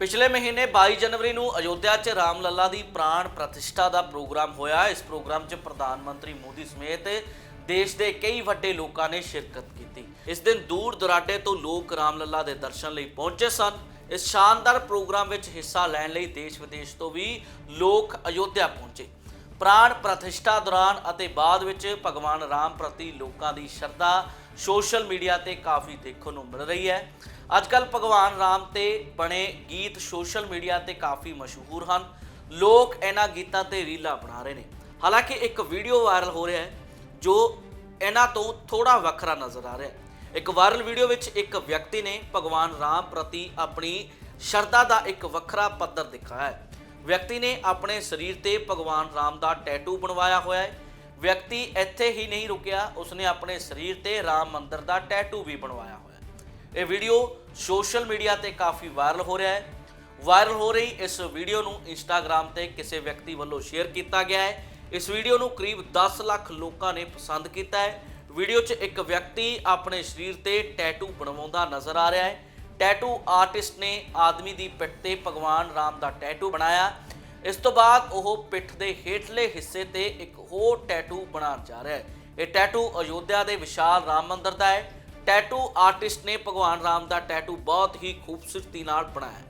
ਪਿਛਲੇ ਮਹੀਨੇ 22 ਜਨਵਰੀ ਨੂੰ ਅਯੋਧਿਆ 'ਚ ਰਾਮ ਲੱਲਾ ਦੀ ਪ੍ਰਾਣ ਪ੍ਰਤਿਸ਼ਠਾ ਦਾ ਪ੍ਰੋਗਰਾਮ ਹੋਇਆ। ਇਸ ਪ੍ਰੋਗਰਾਮ 'ਚ ਪ੍ਰਧਾਨ ਮੰਤਰੀ ਮੋਦੀ ਸਮੇਤ ਦੇਸ਼ ਦੇ ਕਈ ਵੱਡੇ ਲੋਕਾਂ ਨੇ ਸ਼ਿਰਕਤ ਕੀਤੀ। ਇਸ ਦਿਨ ਦੂਰ ਦੁਰਾਡੇ ਤੋਂ ਲੋਕ ਰਾਮ ਲੱਲਾ ਦੇ ਦਰਸ਼ਨ ਲਈ ਪਹੁੰਚੇ ਸਨ। ਇਸ ਸ਼ਾਨਦਾਰ ਪ੍ਰੋਗਰਾਮ ਵਿੱਚ ਹਿੱਸਾ ਲੈਣ ਲਈ ਦੇਸ਼ ਵਿਦੇਸ਼ ਤੋਂ ਵੀ ਲੋਕ ਅਯੋਧਿਆ ਪਹੁੰਚੇ। ਪ੍ਰਾਣ ਪ੍ਰਤਿਸ਼ਠਾ ਦੌਰਾਨ ਅਤੇ ਬਾਅਦ ਵਿੱਚ ਭਗਵਾਨ ਰਾਮ ਪ੍ਰਤੀ ਲੋਕਾਂ ਦੀ ਸ਼ਰਧਾ ਸੋਸ਼ਲ ਮੀਡੀਆ ਤੇ ਕਾਫੀ ਦੇਖਣ ਨੂੰ ਮਿਲ ਰਹੀ ਹੈ। ਅੱਜਕੱਲ ਭਗਵਾਨ ਰਾਮ ਤੇ ਬਣੇ ਗੀਤ ਸੋਸ਼ਲ ਮੀਡੀਆ ਤੇ ਕਾਫੀ ਮਸ਼ਹੂਰ ਹਨ। ਲੋਕ ਇਹਨਾਂ ਗੀਤਾਂ ਤੇ ਰੀਲਾਂ ਬਣਾ ਰਹੇ ਨੇ। ਹਾਲਾਂਕਿ ਇੱਕ ਵੀਡੀਓ ਵਾਇਰਲ ਹੋ ਰਿਹਾ ਹੈ, ਜੋ ਇਹਨਾਂ ਤੋਂ ਥੋੜਾ ਵੱਖਰਾ ਨਜ਼ਰ ਆ ਰਿਹਾ ਹੈ। ਇੱਕ ਵਾਇਰਲ ਵੀਡੀਓ ਵਿੱਚ ਇੱਕ ਵਿਅਕਤੀ ਨੇ ਭਗਵਾਨ ਰਾਮ ਪ੍ਰਤੀ ਆਪਣੀ ਸ਼ਰਧਾ ਦਾ ਇੱਕ ਵੱਖਰਾ ਪੱਧਰ ਦਿਖਾਇਆ ਹੈ। ਵਿਅਕਤੀ ਨੇ ਆਪਣੇ ਸਰੀਰ ਤੇ ਭਗਵਾਨ ਰਾਮ ਦਾ ਟੈਟੂ ਬਣਵਾਇਆ ਹੋਇਆ ਹੈ। ਵਿਅਕਤੀ ਇੱਥੇ ਹੀ ਨਹੀਂ ਰੁਕਿਆ, ਉਸਨੇ ਆਪਣੇ ਸਰੀਰ ਤੇ ਰਾਮ ਮੰਦਰ ਦਾ ਟੈਟੂ ਵੀ ਬਣਵਾਇਆ ਹੋਇਆ ਇਹ ਵੀਡੀਓ ਸੋਸ਼ਲ ਮੀਡੀਆ ਤੇ ਕਾਫੀ ਵਾਇਰਲ ਹੋ ਰਿਹਾ ਹੈ। ਵਾਇਰਲ ਹੋ ਰਹੀ ਇਸ ਵੀਡੀਓ ਨੂੰ ਇੰਸਟਾਗ੍ਰam ਤੇ ਕਿਸੇ ਵਿਅਕਤੀ ਵੱਲੋਂ ਸ਼ੇਅਰ ਕੀਤਾ ਗਿਆ ਹੈ। ਇਸ ਵੀਡੀਓ ਨੂੰ ਕਰੀਬ 10 ਲੱਖ ਲੋਕਾਂ ਨੇ ਪਸੰਦ ਕੀਤਾ ਹੈ। ਵੀਡੀਓ 'ਚ ਇੱਕ ਵਿਅਕਤੀ ਆਪਣੇ ਸਰੀਰ ਤੇ ਟੈਟੂ ਬਣਵਾਉਂਦਾ ਨਜ਼ਰ ਆ ਰਿਹਾ ਹੈ। ਟੈਟੂ ਆਰਟਿਸਟ ਨੇ ਆਦਮੀ ਦੀ ਪਿੱਠ ਤੇ ਭਗਵਾਨ ਰਾਮ ਦਾ ਟੈਟੂ ਬਣਾਇਆ। ਇਸ ਤੋਂ ਬਾਅਦ ਉਹ ਪਿੱਠ ਦੇ ਹੇਠਲੇ ਹਿੱਸੇ ਤੇ ਇੱਕ ਹੋਰ ਟੈਟੂ ਬਣਾਉਣ ਜਾ ਰਿਹਾ ਹੈ। ਇਹ ਟੈਟੂ ਅਯੋਧਿਆ ਦੇ ਵਿਸ਼ਾਲ ਰਾਮ ਮੰਦਿਰ ਦਾ ਹੈ। ਟੈਟੂ ਆਰਟਿਸਟ ਨੇ ਭਗਵਾਨ ਰਾਮ ਦਾ ਟੈਟੂ ਬਹੁਤ ਹੀ ਖੂਬਸੂਰਤੀ ਨਾਲ ਬਣਾਇਆ।